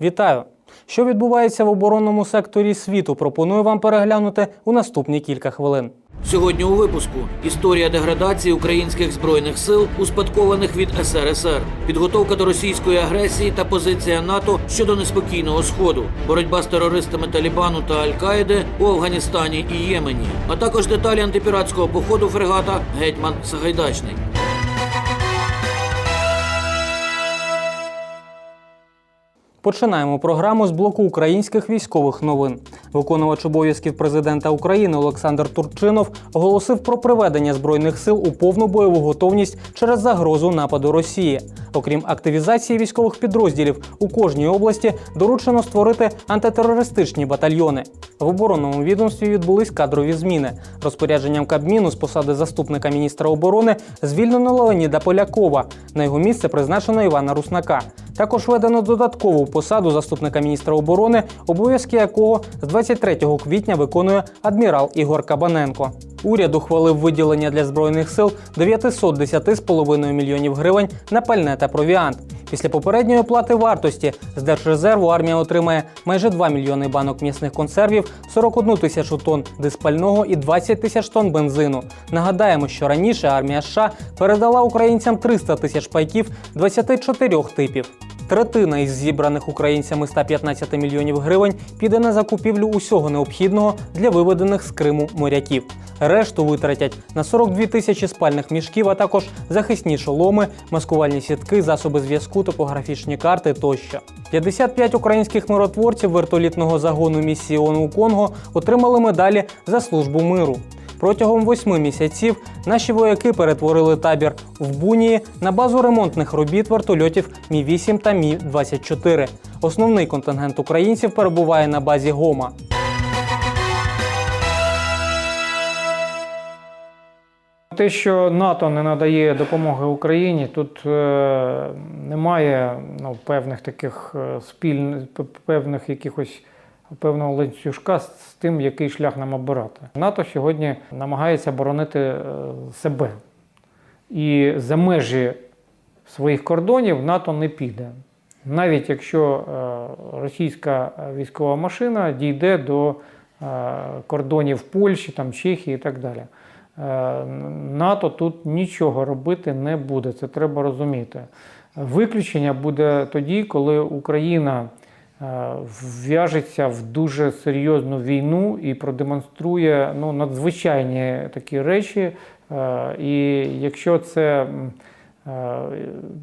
Вітаю! Що відбувається в оборонному секторі світу? Пропоную вам переглянути у наступні кілька хвилин. Сьогодні у випуску історія деградації українських збройних сил, успадкованих від СРСР, підготовка до російської агресії та позиція НАТО щодо неспокійного сходу, боротьба з терористами Талібану та Аль-Каїди у Афганістані і Ємені, а також деталі антипіратського походу фрегата Гетьман Сагайдачний. Починаємо програму з блоку українських військових новин. Виконувач обов'язків президента України Олександр Турчинов оголосив про приведення збройних сил у повну бойову готовність через загрозу нападу Росії. Окрім активізації військових підрозділів у кожній області доручено створити антитерористичні батальйони. В оборонному відомстві відбулись кадрові зміни. Розпорядженням Кабміну з посади заступника міністра оборони звільнено Леоніда Полякова. На його місце призначено Івана Руснака. Також введено додаткову посаду заступника міністра оборони, обов'язки якого з 23 квітня виконує адмірал Ігор Кабаненко. Уряд ухвалив виділення для збройних сил 910,5 мільйонів гривень на пальне та провіант. Після попередньої оплати вартості з держрезерву армія отримає майже 2 мільйони банок м'ясних консервів, 41 тисячу тонн диспального і 20 тисяч тонн бензину. Нагадаємо, що раніше армія США передала українцям 300 тисяч пайків 24 типів. Третина із зібраних українцями 115 мільйонів гривень піде на закупівлю усього необхідного для виведених з Криму моряків. Решту витратять на 42 тисячі спальних мішків, а також захисні шоломи, маскувальні сітки, засоби зв'язку, топографічні карти тощо. 55 українських миротворців вертолітного загону місії ООН у Конго отримали медалі за службу миру. Протягом восьми місяців наші вояки перетворили табір в Бунії на базу ремонтних робіт вертольотів Мі 8 та Мі 24 Основний контингент українців перебуває на базі Гома. Те, що НАТО не надає допомоги Україні, тут е, немає ну, певних таких е, спільних, певних якихось певного ланцюжка з тим, який шлях нам обирати. НАТО сьогодні намагається боронити е, себе. І за межі своїх кордонів НАТО не піде. Навіть якщо е, російська військова машина дійде до е, кордонів Польщі, там, Чехії і так далі. НАТО тут нічого робити не буде, це треба розуміти. Виключення буде тоді, коли Україна е, вв'яжеться в дуже серйозну війну і продемонструє ну, надзвичайні такі речі. Е, І якщо це е,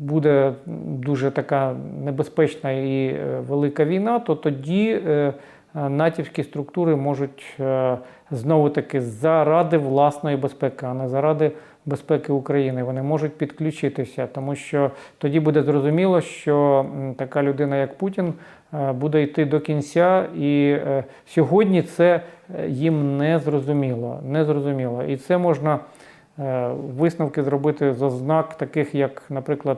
буде дуже така небезпечна і велика війна, то тоді натівські структури можуть знову таки заради власної безпеки, а не заради безпеки України. Вони можуть підключитися, тому що тоді буде зрозуміло, що така людина, як Путін, е, буде йти до кінця, і е, сьогодні це е, їм не зрозуміло. Не зрозуміло. І це можна висновки зробити з ознак, таких як, наприклад,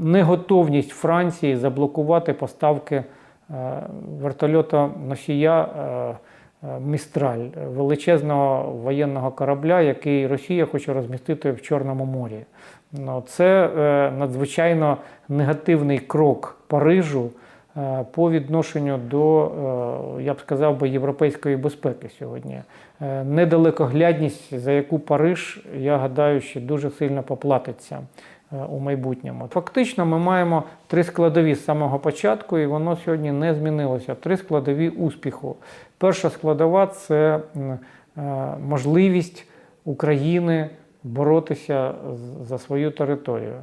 неготовність Франції заблокувати поставки вертольота носія Містраль, величезного воєнного корабля, який Росія хоче розмістити в Чорному морі. Ну, це е, надзвичайно негативний крок Парижу е, по відношенню до, е, я б сказав би, європейської безпеки сьогодні. Е, Недалекоглядність, за яку Париж, я гадаю, ще дуже сильно поплатиться е, у майбутньому. Фактично, ми маємо три складові з самого початку, і воно сьогодні не змінилося. Три складові успіху. Перша складова це е, можливість України боротися за свою територію.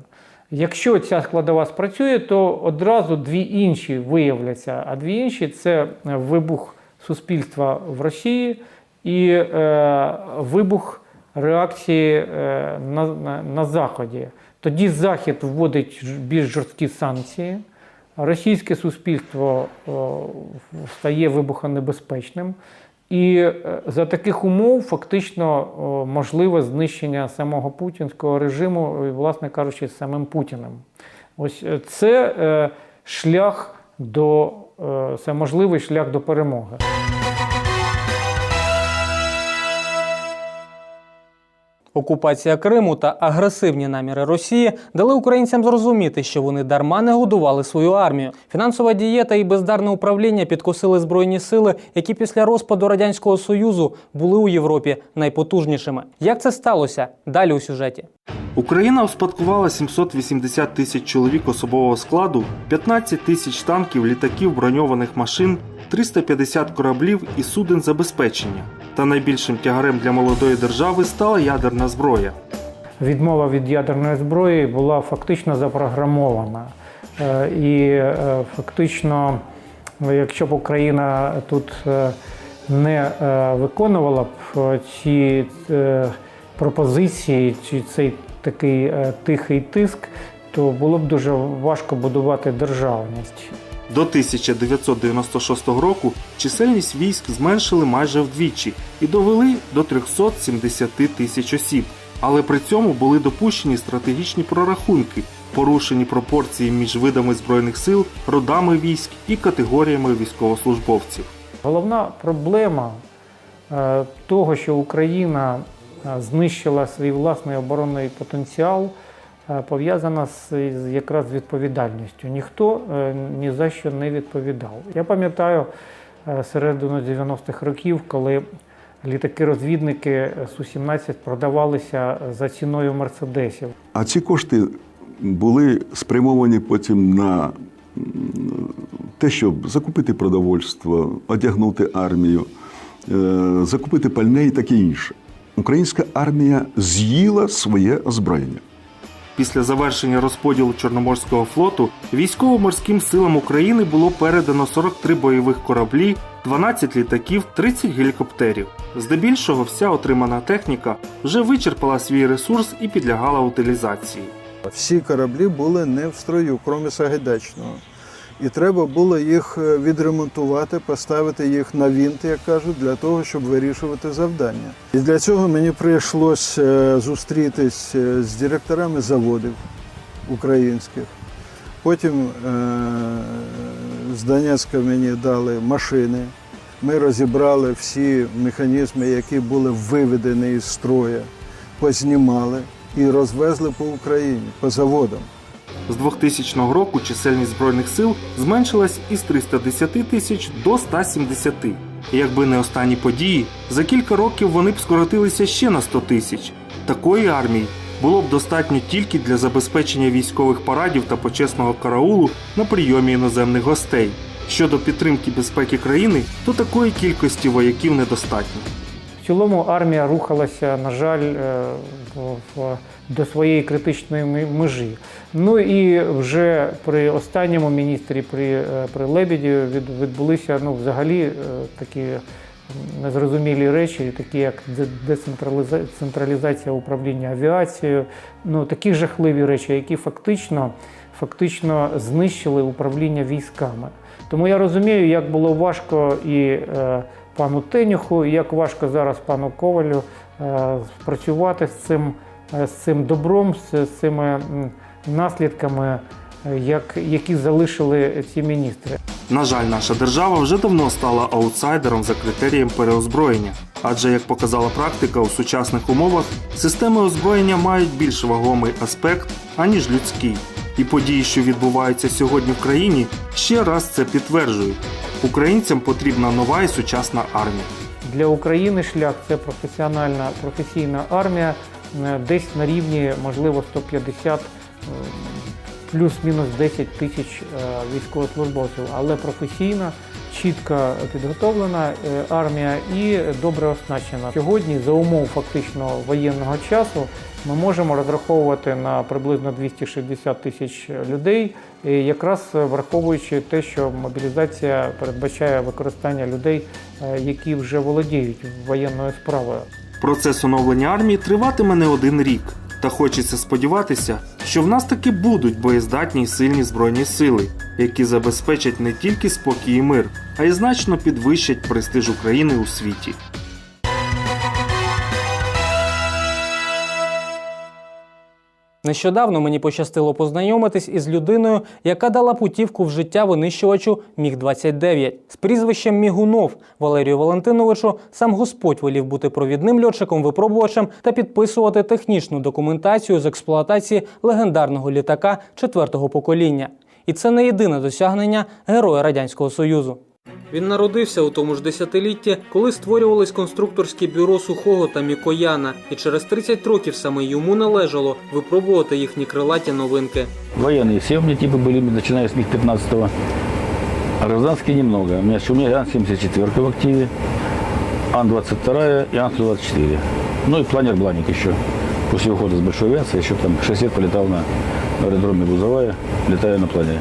Якщо ця складова спрацює, то одразу дві інші виявляться. А дві інші це е, вибух суспільства в Росії і е, вибух реакції е, на, на, на Заході. Тоді Захід вводить більш жорсткі санкції. Російське суспільство о, стає вибухонебезпечним. І е, за таких умов фактично о, можливе знищення самого путінського режиму, власне кажучи, самим Путіним. Ось е, це е, шлях до е, це можливий шлях до перемоги. Окупація Криму та агресивні наміри Росії дали українцям зрозуміти, що вони дарма не годували свою армію. Фінансова дієта і бездарне управління підкосили збройні сили, які після розпаду радянського союзу були у Європі найпотужнішими. Як це сталося? Далі у сюжеті. Україна успадкувала 780 тисяч чоловік особового складу, 15 тисяч танків, літаків, броньованих машин, 350 кораблів і суден забезпечення. Та найбільшим тягарем для молодої держави стала ядерна зброя. Відмова від ядерної зброї була фактично запрограмована. Е, І е, фактично, якщо б Україна тут е, не виконувала б ці пропозиції, чи цей такий тихий тиск, то було б дуже важко будувати державність. До 1996 року чисельність військ зменшили майже вдвічі і довели до 370 тисяч осіб. Але при цьому були допущені стратегічні прорахунки, порушені пропорції між видами збройних сил, родами військ і категоріями військовослужбовців. Головна проблема е, того, що Україна е, знищила свій власний оборонний потенціал, пов'язана з якраз з відповідальністю. Ніхто е, ні за що не відповідав. Я пам'ятаю е, середину 90-х років, коли літаки-розвідники Су-17 продавалися за ціною мерседесів. А ці кошти були спрямовані потім на те, щоб закупити продовольство, одягнути армію, е, закупити пальне і таке інше. Українська армія з'їла своє озброєння. Після завершення розподілу Чорноморського флоту військово-морським силам України було передано 43 бойових кораблі, 12 літаків, 30 гелікоптерів. Здебільшого вся отримана техніка вже вичерпала свій ресурс і підлягала утилізації. Всі кораблі були не в строю, крім Сагайдачного. І треба було їх е, відремонтувати, поставити їх на вінт, як кажуть, для того, щоб вирішувати завдання. І для цього мені прийшлося е, зустрітись е, з директорами заводів українських. Потім з Донецька мені дали машини. Ми розібрали всі механізми, які були виведені із строя, познімали і розвезли по Україні, по заводам. З 2000 року чисельність збройних сил зменшилась із 310 тисяч до 170. І якби не останні події, за кілька років вони б скоротилися ще на 100 тисяч. Такої армії було б достатньо тільки для забезпечення військових парадів та почесного караулу на прийомі іноземних гостей. Щодо підтримки безпеки країни, то такої кількості вояків недостатньо. В цілому армія рухалася, на жаль, е, до своєї критичної межі. Ну і вже при останньому міністрі, при, е, при Лебеді, від- відбулися ну, взагалі е, такі незрозумілі речі, такі як де- децентраліза- централізація управління авіацією, ну такі жахливі речі, які фактично, фактично знищили управління військами. Тому я розумію, як було важко і е, пану Тенюху, і як важко зараз пану Ковалю е, працювати з цим, е, з цим добром, з, з цими наслідками, е, як, які залишили ці міністри. На жаль, наша держава вже давно стала аутсайдером за критерієм переозброєння. Адже, як показала практика, у сучасних умовах системи озброєння мають більш вагомий аспект, аніж людський. І події, що відбуваються сьогодні в країні, ще раз це підтверджують. Українцям потрібна нова і сучасна армія. Для України шлях це професіональна професійна армія, е, десь на рівні, можливо, 150 е, плюс-мінус 10 тисяч е, військовослужбовців, але професійна, чітко підготовлена е, армія і добре оснащена. Сьогодні, за умов фактично воєнного часу, ми можемо розраховувати на приблизно 260 тисяч людей, якраз враховуючи те, що мобілізація передбачає використання людей, е, які вже володіють воєнною справою. Процес оновлення армії триватиме не один рік. Та хочеться сподіватися, що в нас таки будуть боєздатні й сильні збройні сили, які забезпечать не тільки спокій і мир, а й значно підвищать престиж України у світі. Нещодавно мені пощастило познайомитись із людиною, яка дала путівку в життя винищувачу Міг-29 з прізвищем Мігунов Валерію Валентиновичу. Сам Господь волів бути провідним льотчиком-випробувачем та підписувати технічну документацію з експлуатації легендарного літака четвертого покоління. І це не єдине досягнення героя радянського союзу. Він народився у тому ж десятилітті, коли створювались конструкторські бюро Сухого та Мікояна, і через 30 років саме йому належало випробувати їхні крилаті новинки. Военные все у меня типы были, начиная с МиГ-15. А гражданские немного. У меня, у меня Ан-74 в активе, Ан-22 и Ан-124. Ну и планер Бланик еще. После ухода с большой авиации еще там 6 лет полетал на аэродроме Бузовая, летая на планере.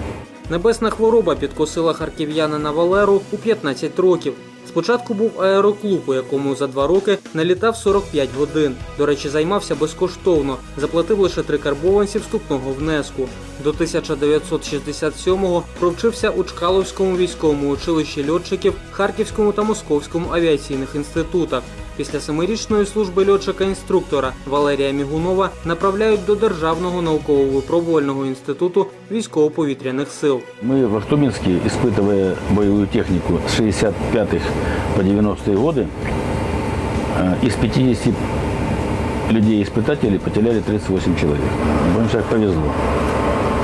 Небесна хвороба підкосила харків'янина Валеру у 15 років. Спочатку був аероклуб, у якому за два роки налітав 45 годин. До речі, займався безкоштовно, заплатив лише три карбованці вступного внеску. До 1967-го провчився у Чкаловському військовому училищі льотчиків, Харківському та Московському авіаційних інститутах. Після семирічної служби льотчика-інструктора Валерія Мігунова направляють до Державного науково-випробувального інституту військово-повітряних сил. Мы в Ахтубинске, испытывая боевую технику с 65-х по 90-е годы, э, из 50 людей-испытателей потеряли 38 человек. Будем сказать, повезло.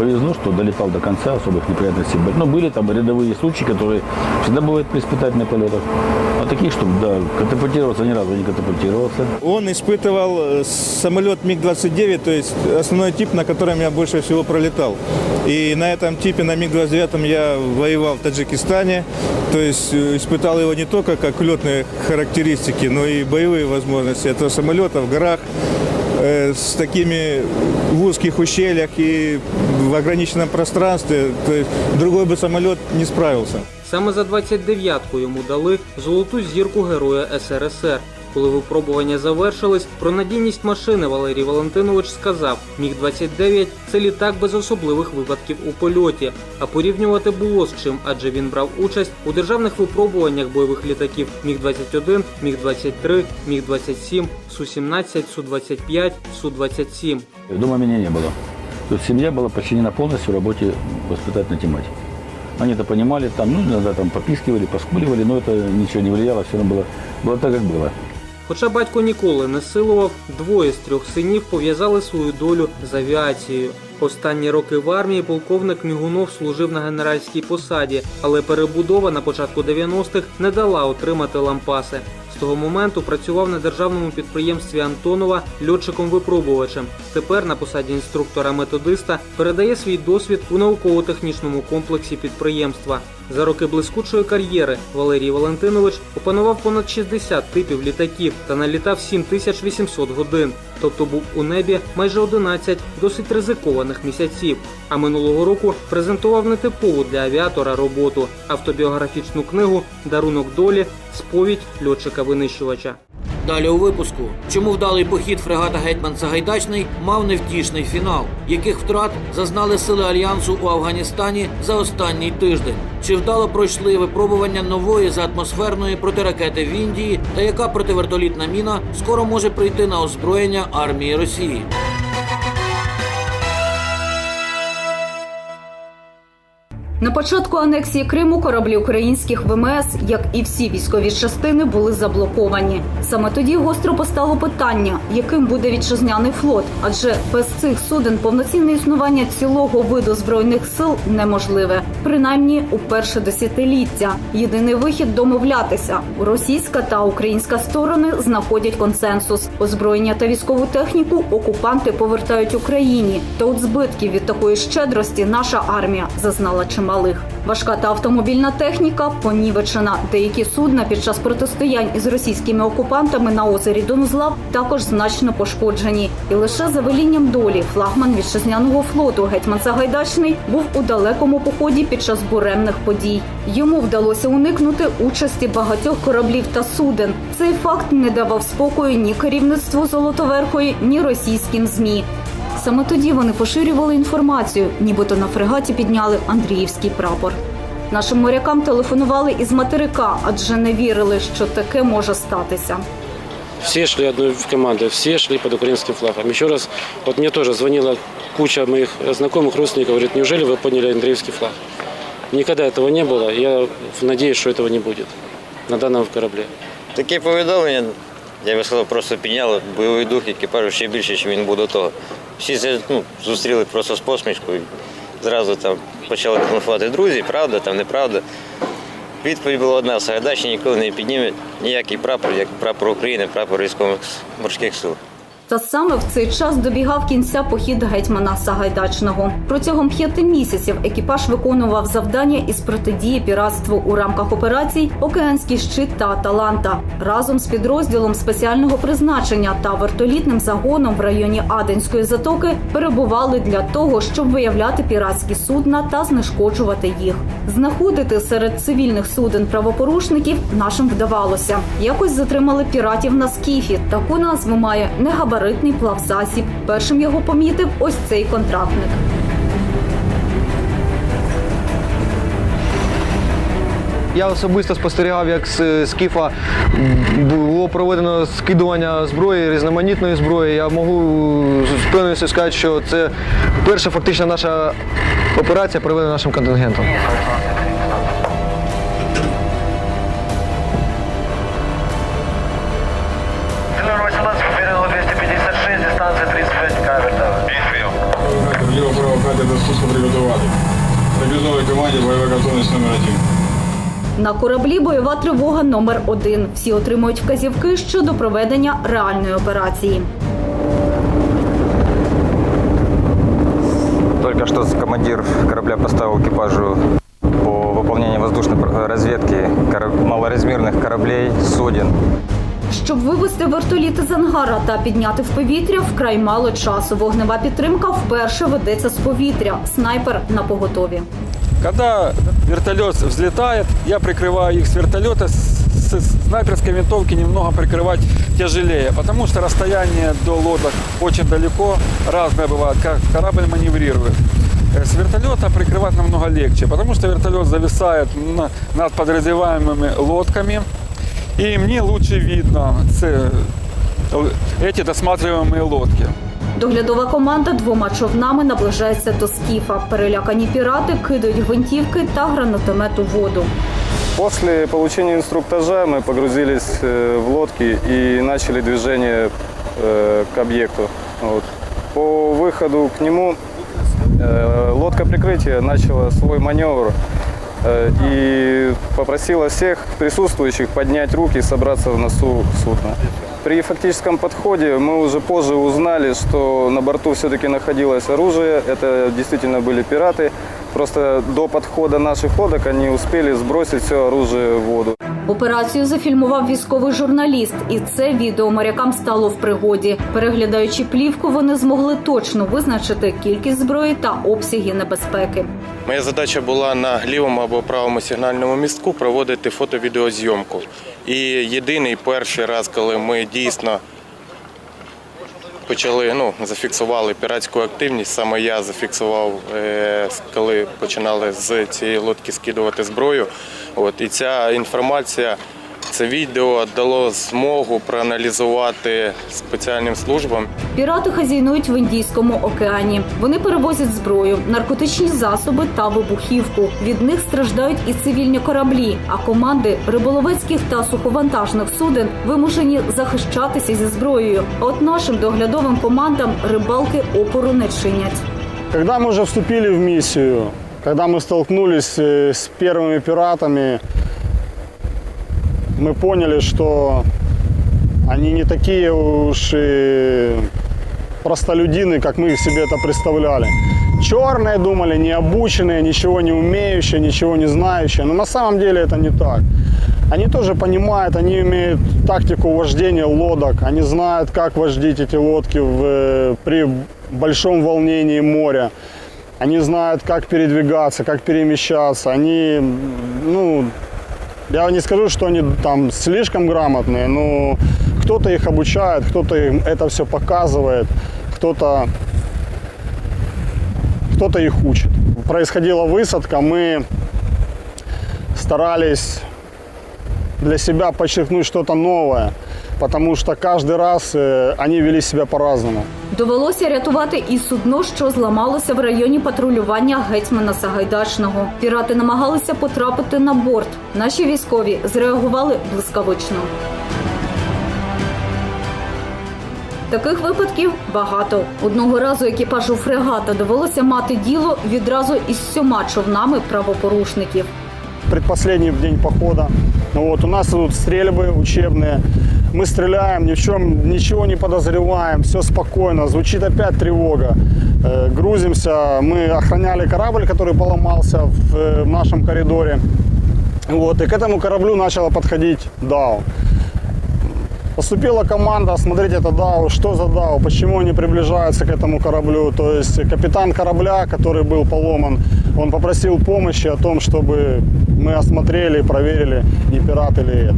Повезло, что долетал до конца, особых неприятностей. Но были там рядовые случаи, которые всегда бывают при испытательных полетах. А таких, чтобы да, катапультироваться ни разу не катапультировался. Он испытывал э, самолет МиГ-29, то есть основной тип, на котором я больше всего пролетал. И на этом типе, на МиГ-29, я воевал в Таджикистане. То есть э, испытал его не только как летные характеристики, но и боевые возможности этого самолета в горах с такими в узких ущельях и в ограниченном пространстве. То есть другой бы самолет не справился. Саме за 29-ку йому дали золоту зірку Героя СРСР. Коли випробування завершились, про надійність машини Валерій Валентинович сказав: Міг-29 це літак без особливих випадків у польоті. А порівнювати було з чим, адже він брав участь у державних випробуваннях бойових літаків Міг-21, Міг-23, Міг-27, Су-17, Су-25, Су-27. Дома меня не было. То есть семья была подчинена полностью работе воспитательной тематики. Они это понимали, там, ну, иногда там попискивали, поскуливали, но это ничего не влияло, все равно было, было так, как было. Хоча батько ніколи не силував, двоє з трьох синів пов'язали свою долю з авіацією. Останні роки в армії полковник Мігунов служив на генеральській посаді, але перебудова на початку 90-х не дала отримати лампаси. З того моменту працював на державному підприємстві Антонова льотчиком-випробувачем. Тепер на посаді інструктора-методиста передає свій досвід у науково-технічному комплексі підприємства. За роки блискучої кар'єри Валерій Валентинович опанував понад 60 типів літаків та налітав 7800 годин, тобто був у небі майже 11 досить ризикованих місяців. А минулого року презентував нетипову для авіатора роботу автобіографічну книгу Дарунок долі сповідь льотчика-винищувача. Далі у випуску. Чому вдалий похід фрегата Гетьман Сагайдачний мав невтішний фінал? Яких втрат зазнали сили альянсу у Афганістані за останній тиждень? Чи вдало пройшли випробування нової заатмосферної протиракети в Індії? Та яка противертолітна міна скоро може прийти на озброєння армії Росії? На початку анексії Криму кораблі українських ВМС, як і всі військові частини, були заблоковані. Саме тоді гостро постало питання, яким буде вітчизняний флот, адже без цих суден повноцінне існування цілого виду збройних сил неможливе, принаймні у перше десятиліття. Єдиний вихід домовлятися. Російська та українська сторони знаходять консенсус. Озброєння та військову техніку окупанти повертають Україні. Та от збитків від такої щедрості наша армія зазнала чималих. Важка та автомобільна техніка понівечена. Деякі судна під час протистоянь із російськими окупантами на озері Донузлав також значно пошкоджені. І лише за велінням долі флагман вітчизняного флоту гетьман Сагайдачний був у далекому поході під час буремних подій. Йому вдалося уникнути участі багатьох кораблів та суден. Цей факт не давав спокою ні керівництву Золотоверхої, ні російським змі. Саме тоді вони поширювали інформацію, нібито на фрегаті підняли Андріївський прапор. Нашим морякам телефонували із материка, адже не вірили, що таке може статися. все шли одной командой, все шли под украинским флагом. Еще раз, вот мне тоже звонила куча моих знакомых, родственников, говорит, неужели вы подняли Андреевский флаг? Никогда этого не было, я надеюсь, что этого не будет на данном корабле. Таке повідомлення, я би сказав, просто підняло бойовий дух екіпажу ще більше, ніж він був до того. Всі ну, зустріли просто з посмішкою. Зразу там почали телефонувати друзі, правда, там неправда. Відповідь була одна, Сагайдачні ніколи не підніме ніякий прапор, як прапор України, прапор військових морських сил. Та саме в цей час добігав кінця похід гетьмана Сагайдачного. Протягом п'яти місяців екіпаж виконував завдання із протидії піратству у рамках операцій Океанський щит та Аталанта разом з підрозділом спеціального призначення та вертолітним загоном в районі Аденської затоки перебували для того, щоб виявляти піратські судна та знешкоджувати їх. Знаходити серед цивільних суден правопорушників нашим вдавалося. Якось затримали піратів на скіфі. Таку назву має негабаритний плавзасіб. Першим його помітив ось цей контрактник. Я особисто спостерігав, як з скіфа було проведено скидування зброї, різноманітної зброї. Я можу з впевненістю сказати, що це перша фактично наша операція, проведена нашим контингентом. Прибіжної команді бойова готовність номер один. На кораблі бойова тривога номер один. Всі отримують вказівки щодо проведення реальної операції. Только что командир корабля поставил экипажу по выполнению воздушной разведки кора- малоразмерных кораблей, суден. Щоб вивести вертоліти з ангара та підняти в повітря, вкрай мало часу. Вогнева підтримка вперше ведеться з повітря. Снайпер на поготові. Когда вертолет взлетает, я прикрываю их с вертолета. С, с снайперской винтовки немного прикрывать тяжелее, потому что расстояние до лодок очень далеко, разное бывает, как корабль маневрирует. Э, С вертолета прикрывать намного легче, потому что вертолет зависает на- над подразреваемыми лодками, и мне лучше видно ц- эти досматриваемые лодки. Доглядова команда двома човнами наближається до скіфа. Перелякані пірати кидають гвинтівки та гранатомет у воду. После получения инструктажа мы погрузились э, в лодки и начали движение э, к объекту. Вот. По выходу к нему э, лодка прикрытия начала свой маневр э, и попросила всех присутствующих поднять руки и собраться в носу судна. При фактическом подходе мы уже позже узнали, что на борту все-таки находилось оружие. Это действительно были пираты. Просто до подхода наших лодок они успели сбросить все оружие в воду. Операцію зафільмував військовий журналіст, і це відео морякам стало в пригоді. Переглядаючи плівку, вони змогли точно визначити кількість зброї та обсяги небезпеки. Моя задача була на лівому або правому сигнальному містку проводити фото-відеозйомку. І єдиний перший раз, коли ми дійсно почали, ну, зафіксували піратську активність, саме я зафіксував, е, коли починали з цієї лодки скидувати зброю. От, і ця інформація, це відео дало змогу проаналізувати спеціальним службам Пірати хазяйнують в Індійському океані. Вони перевозять зброю, наркотичні засоби та вибухівку. Від них страждають і цивільні кораблі. А команди риболовецьких та суховантажних суден вимушені захищатися зі зброєю. А от нашим доглядовим командам рибалки опору не чинять. Когда мы уже вступили в миссию, когда мы столкнулись э, с первыми пиратами, мы поняли, что они не такие уж и простолюдины, как мы себе это представляли. Черные, думали, необученные, ничего не умеющие, ничего не знающие. Но на самом деле это не так. Они тоже понимают, они имеют тактику вождения лодок, они знают, как вождить эти лодки в, э, при большом волнении моря. Они знают, как передвигаться, как перемещаться. Они, ну, я не скажу, что они там слишком грамотные, но кто-то их обучает, кто-то им это все показывает, кто-то кто-то их учит. Происходила высадка, мы старались для себя подчеркнуть что-то новое, потому что каждый раз э, они вели себя по-разному. Довелося рятувати і судно, що зламалося в районі патрулювання гетьмана Сагайдачного. Пірати намагалися потрапити на борт. Наші військові зреагували блискавично. Таких випадків багато. Одного разу екіпажу фрегата довелося мати діло відразу із сьома човнами правопорушників. Предпоследний день похода. Ну Вот, у нас тут стрельбы учебные. Мы стреляем, ни в чем ничего не подозреваем, все спокойно. Звучит опять тревога. Э, грузимся. Мы охраняли корабль, который поломался в, э, в нашем коридоре. Вот, и к этому кораблю начала подходить ДАО. Поступила команда осмотреть это ДАО, что за ДАО, почему они приближаются к этому кораблю. То есть капитан корабля, который был поломан, он попросил помощи о том, чтобы мы осмотрели проверили, не пираты ли это.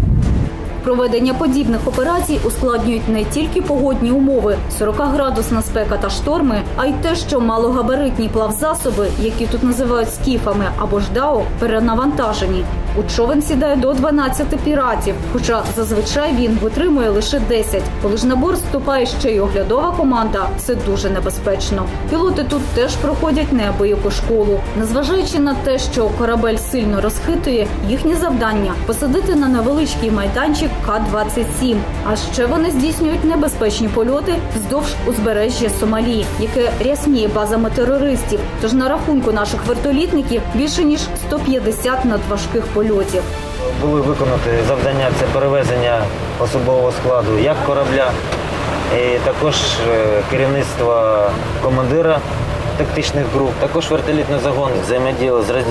Проведення подібних операцій ускладнюють не тільки погодні умови, 40-градусна спека та шторми, а й те, що малогабаритні плавзасоби, які тут називають скіфами або ж дао, перенавантажені. У човен сідає до 12 піратів, хоча зазвичай він витримує лише 10. Коли ж на борт вступає ще й оглядова команда, це дуже небезпечно. Пілоти тут теж проходять неабияку школу. Незважаючи на те, що корабель сильно розхитує, їхнє завдання посадити на невеличкий майданчик К-27. А ще вони здійснюють небезпечні польоти вздовж узбережжя Сомалі, яке рясніє базами терористів. Тож на рахунку наших вертолітників більше ніж 150 надважких польотів. Були виконати завдання це перевезення особового складу як корабля, і також е, керівництво командира тактичних груп, також вертолітний загон взаємодіяли з, е,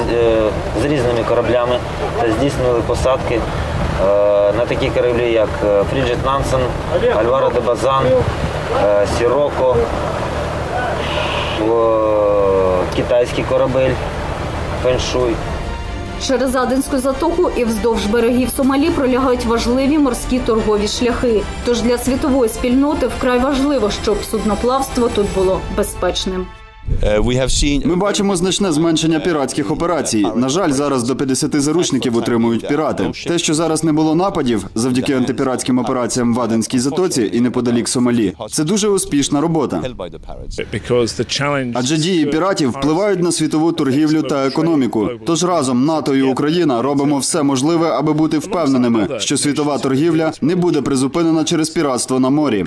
з різними кораблями та здійснювали посадки е, на такі кораблі, як Фріджит Нансен, Альваро де Базан, Сіроко, китайський корабель Феншуй. Через Аденську затоку і вздовж берегів Сомалі пролягають важливі морські торгові шляхи. Тож для світової спільноти вкрай важливо, щоб судноплавство тут було безпечним. Ми бачимо значне зменшення піратських операцій. На жаль, зараз до 50 заручників утримують пірати. Те, що зараз не було нападів завдяки антипіратським операціям в Аденській затоці і неподалік Сомалі, це дуже успішна робота. Адже дії піратів впливають на світову торгівлю та економіку. Тож разом НАТО і Україна робимо все можливе, аби бути впевненими, що світова торгівля не буде призупинена через піратство на морі.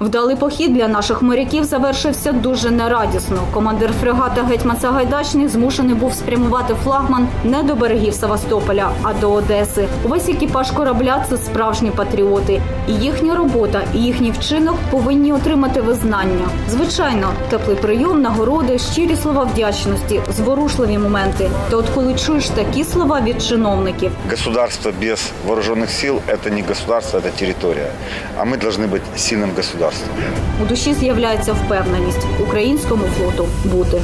Вдалий похід для наших моряків завершився дуже нерадісно. Командир фрегата Гетьман Сагайдачний змушений був спрямувати флагман не до берегів Севастополя, а до Одеси. Увесь екіпаж корабля це справжні патріоти. І їхня робота, і їхній вчинок повинні отримати визнання. Звичайно, теплий прийом, нагороди, щирі слова вдячності, зворушливі моменти. Та от коли чуєш такі слова від чиновників, Государство без вооруженных сил – это не государство, это территория. А мы должны быть сильным государством. у душі з'являється впевненість українському флоту бути.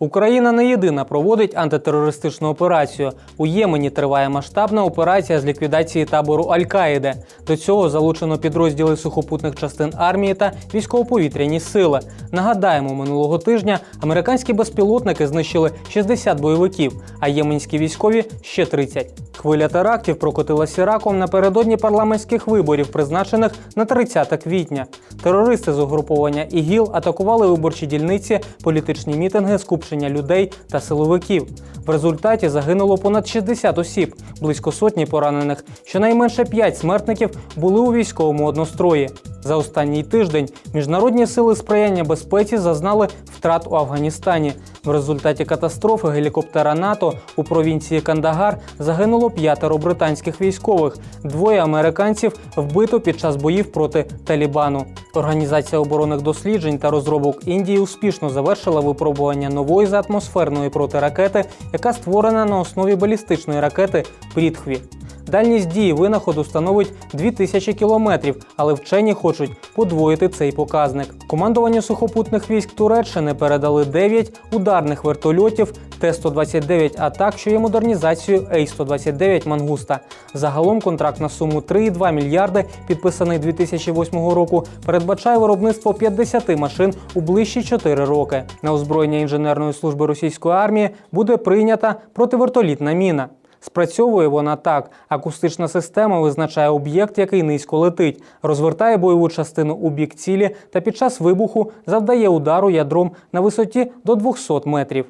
Україна не єдина проводить антитерористичну операцію. У Ємені триває масштабна операція з ліквідації табору Аль-Каїди. До цього залучено підрозділи сухопутних частин армії та військово-повітряні сили. Нагадаємо, минулого тижня американські безпілотники знищили 60 бойовиків, а єменські військові ще 30. Хвиля терактів прокотилася Іраком напередодні парламентських виборів, призначених на 30 квітня. Терористи з угруповання ІГІЛ атакували виборчі дільниці, політичні мітинги, скупчення людей та силовиків. В результаті загинуло понад 60 осіб, близько сотні поранених. Щонайменше 5 смертників були у військовому однострої. За останній тиждень міжнародні сили сприяння безпеці зазнали втрат у Афганістані. В результаті катастрофи гелікоптера НАТО у провінції Кандагар загинуло п'ятеро британських військових. Двоє американців вбито під час боїв проти Талібану. Організація оборонних досліджень та розробок Індії успішно завершила випробування нової заатмосферної протиракети, яка створена на основі балістичної ракети Прітхві. Дальність дії винаходу становить 2000 кілометрів, але вчені хочуть подвоїти цей показник. Командуванню сухопутних військ Туреччини передали 9 ударних вертольотів Т-129 атак, що є модернізацією Ей-129 Мангуста. Загалом контракт на суму 3,2 мільярди, підписаний 2008 року, передбачає виробництво 50 машин у ближчі 4 роки. На озброєння інженерної служби російської армії буде прийнята противертолітна міна. Спрацьовує вона так: акустична система визначає об'єкт, який низько летить, розвертає бойову частину у бік цілі та під час вибуху завдає удару ядром на висоті до 200 метрів.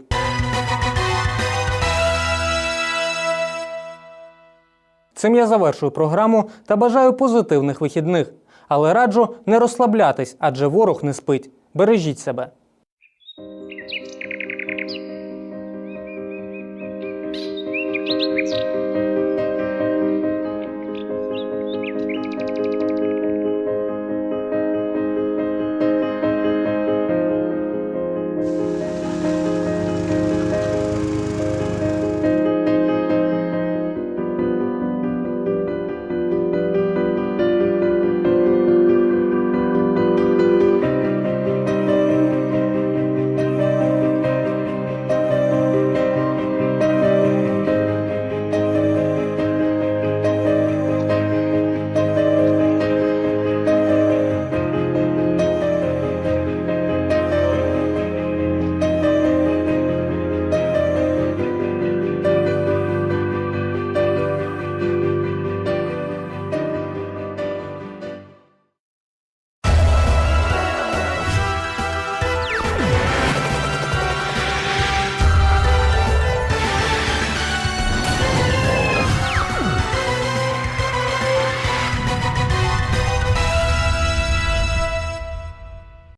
Цим я завершую програму та бажаю позитивних вихідних. Але раджу не розслаблятись, адже ворог не спить. Бережіть себе. Música